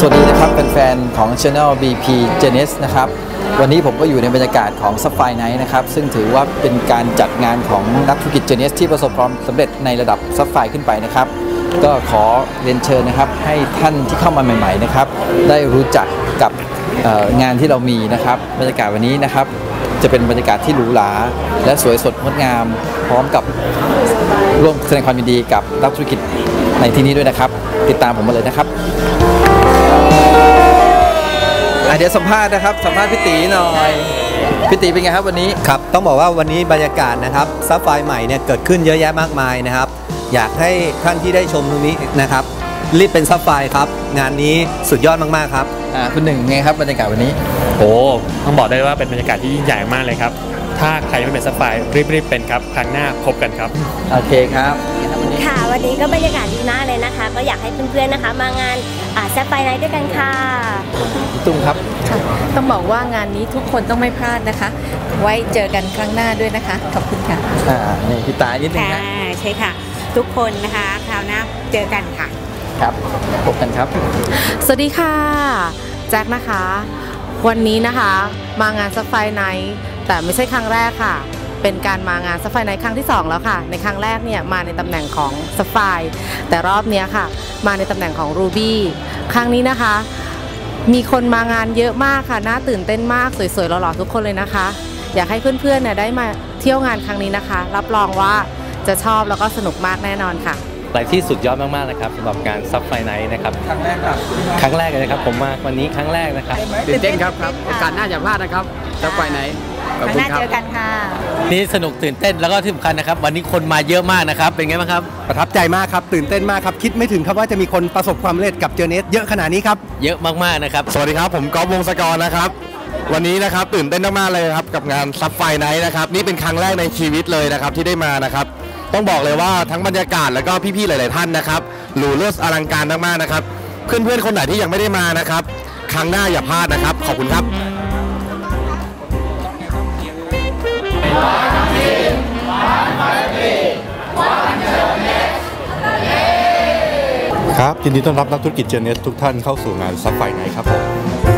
สวัสดีนะครับแฟนๆของ Channel BP Genes นะครับ วันนี้ผมก็อยู่ในบรรยากาศของ s a f f i r e Night นะครับ ซึ่งถือว่าเป็นการจัดงานของนักธุรกิจ Genes ที่ประสบความสำเร็จในระดับ s a f f i r e ขึ้นไปนะครับ ก็ขอเรียนเชิญนะครับให้ท่านที่เข้ามาใหม่ ๆ นะครับ ได้รู้จักกับงานที่เรามีนะครับ บรรยากาศวันนี้นะครับ จะเป็นบรรยากาศที่หรูหราและสวยสดงดงาม พร้อมกับร่วมแสดงความยินดีกับนักธุรกิจในที่นี้ด้วยนะครับ ติดตามผมมาเลยนะครับ เดี๋ยวสัมภาษณ์นะครับ สัมภาษณ์พี่ตีหน่อยพี่ตีเป็นไงครับวันนี้ครับต้องบอกว่าวันนี้บรรยากาศนะครับซับไฟใหม่เนี่ยเกิดขึ้นเยอะแยะมากมายนะครับ อยากให้ท่านที่ได้ชมตรงนี้นะครับรีบเป็นซับไฟครับ งานนี้สุดยอดมาก ๆ ครับอ่าคุณหนึ่งไงครับบรรยากาศวันนี้โอ้ต้องบอกได้ว่าเป็นบรรยากาศที่ยิ่งใหญ่มากเลยครับ ถ้าใครยังไม่เป็นซัพพลายรีบๆเป็นครับครั้งหน้าพบกันครับ โอเคครับ วันนี้ค่ะ วันนี้ก็บรรยากาศดีมากเลยนะคะ ก็อยากให้เพื่อนๆนะคะ มางานแซฟไฟไนท์ด้วยกันค่ะพี่ตุ้มครับค่ะต้องบอกว่างานนี้ทุกคนต้องไม่พลาดนะคะ ไว้เจอกันครั้งหน้าด้วยนะคะ ขอบคุณค่ะอ่านี่พี่ตายนิดนึงค่ะนะใช่ค่ะ ทุกคนนะคะคราวหน้าเจอกันค่ะ ครับพบกันครับ สวัสดีค่ะ แจ็คนะคะ วันนี้นะคะ มางานซัฟไฟไนท์แต่ไม่ใช่ครั้งแรกค่ะ เป็นการมางานสไฟไนท์ครั้งที่ 2 แล้วค่ะ ในครั้งแรกเนี่ยมาในตำแหน่งของสไฟแต่รอบนี้ค่ะ มาในตำแหน่งของรูบี้ครั้งนี้นะคะ มีคนมางานเยอะมากค่ะน่าตื่นเต้นมากสวยๆหล่อๆทุกคนเลยนะคะ อยากให้เพื่อนๆเนี่ยได้มาเที่ยวงานครั้งนี้นะคะ รับรองว่าจะชอบแล้วก็สนุกมากแน่นอนค่ะ อะไรที่สุดยอดมากๆนะครับสำหรับการซับไฟไนท์นะครับครั้งแรกครับครั้งแรกเลยนะครับ ผมมาวันนี้ครั้งแรกนะครับตื่นเต้นครับครับโอกาสหน้าอย่าพลาดนะครับจะไปไหนขอบคุณครับนี่สนุกตื่นเต้นแล้วก็ที่สำคัญนะครับ วันนี้คนมาเยอะมากนะครับ เป็นไงบ้างครับ ประทับใจมากครับ ตื่นเต้นมากครับ คิดไม่ถึงครับว่าจะมีคนประสบความสำเร็จกับเจอเนสเยอะขนาดนี้ครับ เยอะมากๆนะครับ สวัสดีครับผมก๊อฟวงศกรนะครับ วันนี้นะครับตื่นเต้นมากๆเลยครับกับงานซับไฟไนท์นะครับนี่เป็นครั้งแรกในชีวิตเลยนะครับที่ได้มานะครับ ต้องบอกเลยว่าทั้งบรรยากาศแล้วก็พี่ๆหลาย ๆ ท่านนะครับหรูเลิศอลังการมากๆนะครับ เพื่อนๆคนไหนที่ยังไม่ได้มานะครับ ครั้งหน้าอย่าพลาดนะครับ ขอบคุณครับครับยินดีต้อนรับนักธุรกิจเจเนสทุกท่านเข้าสู่งานซับไฟไนท์ครับผม